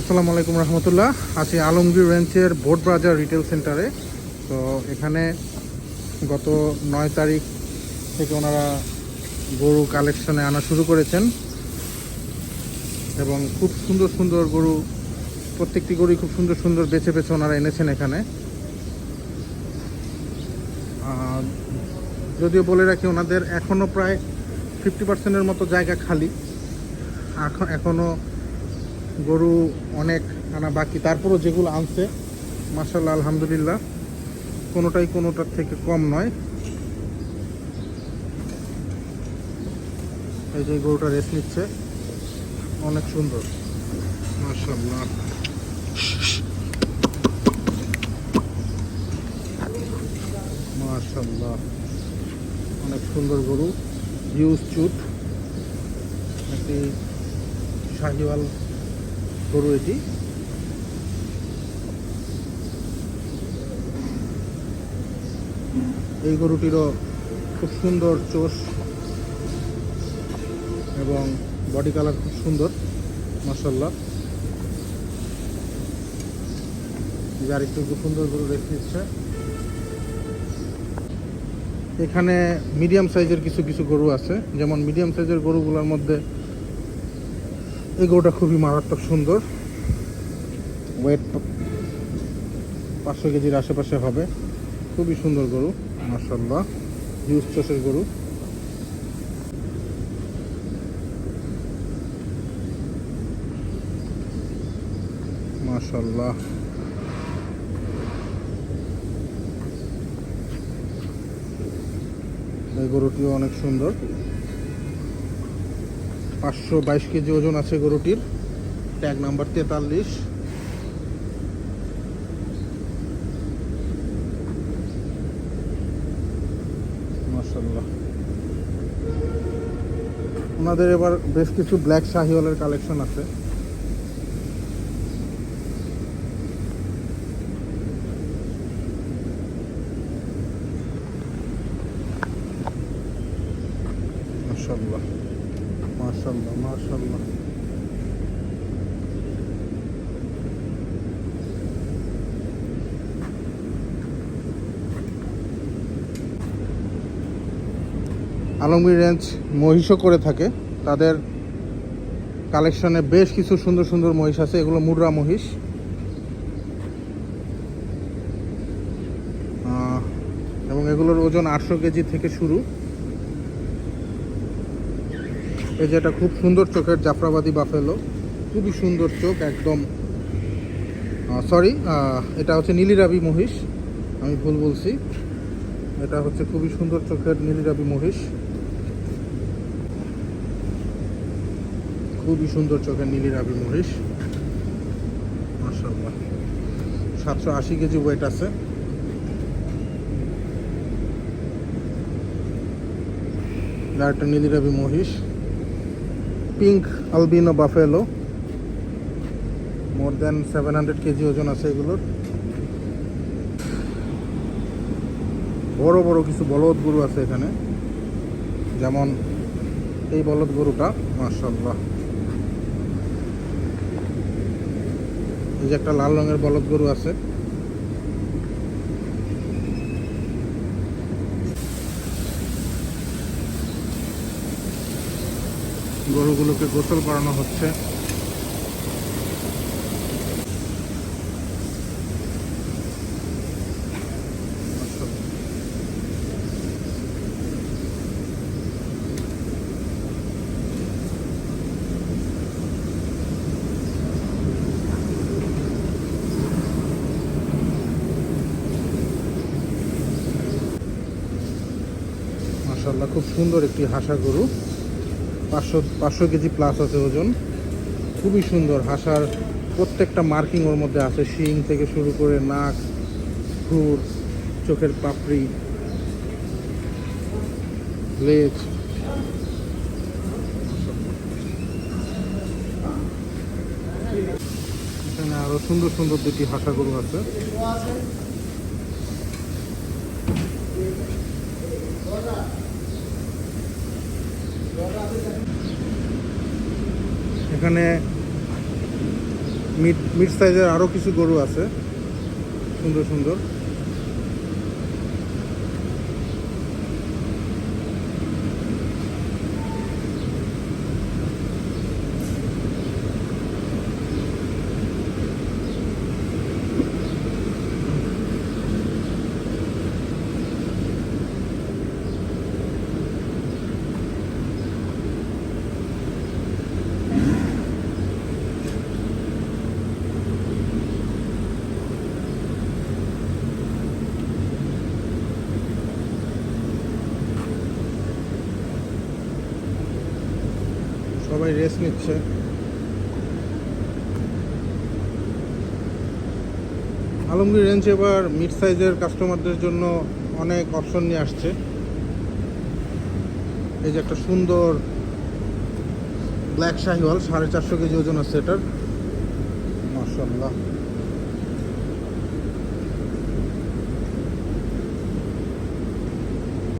আসসালামু আলাইকুম রহমতুল্লাহ। আছি আলমগীর রেঞ্চের বোট বাজার রিটেল সেন্টারে তো এখানে গত নয় তারিখ থেকে ওনারা গরু কালেকশনে আনা শুরু করেছেন। এবং খুব সুন্দর সুন্দর গরু, প্রত্যেকটি গরুই খুব সুন্দর সুন্দর বেছে বেছে ওনারা এনেছেন এখানে। যদিও বলে রাখি, ওনাদের এখনও প্রায় ফিফটি পার্সেন্টের মতো জায়গা খালি। এখন এখনও গরু অনেক আনা বাকি। তারপরও যেগুলো আনছে মাসাল্লাহ আলহামদুলিল্লাহ, কোনোটাই কোনোটার থেকে কম নয়। এই যে গরুটা রেস্ট নিচ্ছে, অনেক সুন্দর। মাসাল্লাহ মাশাল্লাহ অনেক সুন্দর গরু। হিউজ চুট। একটি শাহিওয়াল গরু এটি। এই গরুটিরও খুব সুন্দর চোষ এবং বডি কালার খুব সুন্দর মাসাল্লাহ যার একটু খুব সুন্দর গরু রেখে দিচ্ছে এখানে মিডিয়াম সাইজের কিছু কিছু গরু আছে। যেমন মিডিয়াম সাইজের গরুগুলোর মধ্যে এই গরুটা খুবই মারাত্মক সুন্দর। ওয়েট পাঁচশো কেজির আশেপাশে হবে। খুবই সুন্দর গরু মার্শাল্লাহ হিউজ চষের গরু। মার্শাল্লাহ এই গরুটিও অনেক সুন্দর। পাঁচশো বাইশ কেজি ওজন আছে গরুটির। ট্যাগ নাম্বার তেতাল্লিশ। মাসাল্লাহ ওনাদের এবার বেশ কিছু ব্ল্যাক শাহিওয়ালের কালেকশন আছে। মাশাল্লাহ মাশাল্লাহ আলমগীর রেঞ্জ মহিষও করে থাকে। তাদের কালেকশনে বেশ কিছু সুন্দর সুন্দর মহিষ আছে, এগুলো মুর্রা মহিষ। এবং এগুলোর ওজন আটশো কেজি থেকে শুরু। এই যে এটা খুব সুন্দর চোখের জাফরাবাদি বাফেলো। খুবই সুন্দর চোখ, একদম সরি এটা হচ্ছে নীলিরাবি মহিষ, আমি ভুল বলছি। এটা হচ্ছে খুবই সুন্দর চোখের নীলিরাবি মহিষ। খুবই সুন্দর চোখের নীলিরাবি মহিষ। মাসাল্লাহ সাতশো আশি কেজি ওয়েট আছে। একটা নীলিরাবি মহিষ। Pink albino buffalo more than seven hundred KG ওজন আছে এগুলোর। বড় বড় কিছু বলদ গরু আছে এখানে। যেমন এই বলদ গরুটা মার্শাল্লাহ এই যে একটা লাল রঙের বলদ গরু আছে। গরুগুলোকে গোসল করানো হচ্ছে। খুব সুন্দর একটি হাসা গরু। পাঁচশো পাঁচশো কেজি প্লাস আছে ওজন। খুবই সুন্দর, হাসার প্রত্যেকটা মার্কিং ওর মধ্যে আছে। শিং থেকে শুরু করে নাক, খুর, চোখের পাপড়ি, লেজ। এখানে আরও সুন্দর সুন্দর দুটি হাসা গরু আছে। এখানে মিড মিড সাইজের আরও কিছু গরু আছে। সুন্দর সুন্দর। সবাই রেস্ট নিচ্ছে। আলমগীর রেঞ্জ এবার মিড সাইজের কাস্টমারদের জন্য অনেক অপশন নিয়ে আসছে। এই যে একটা সুন্দর ব্ল্যাক শাহিওয়াল, সাড়ে চারশো কেজি ওজন আছে এটার। মার্শাল্লাহ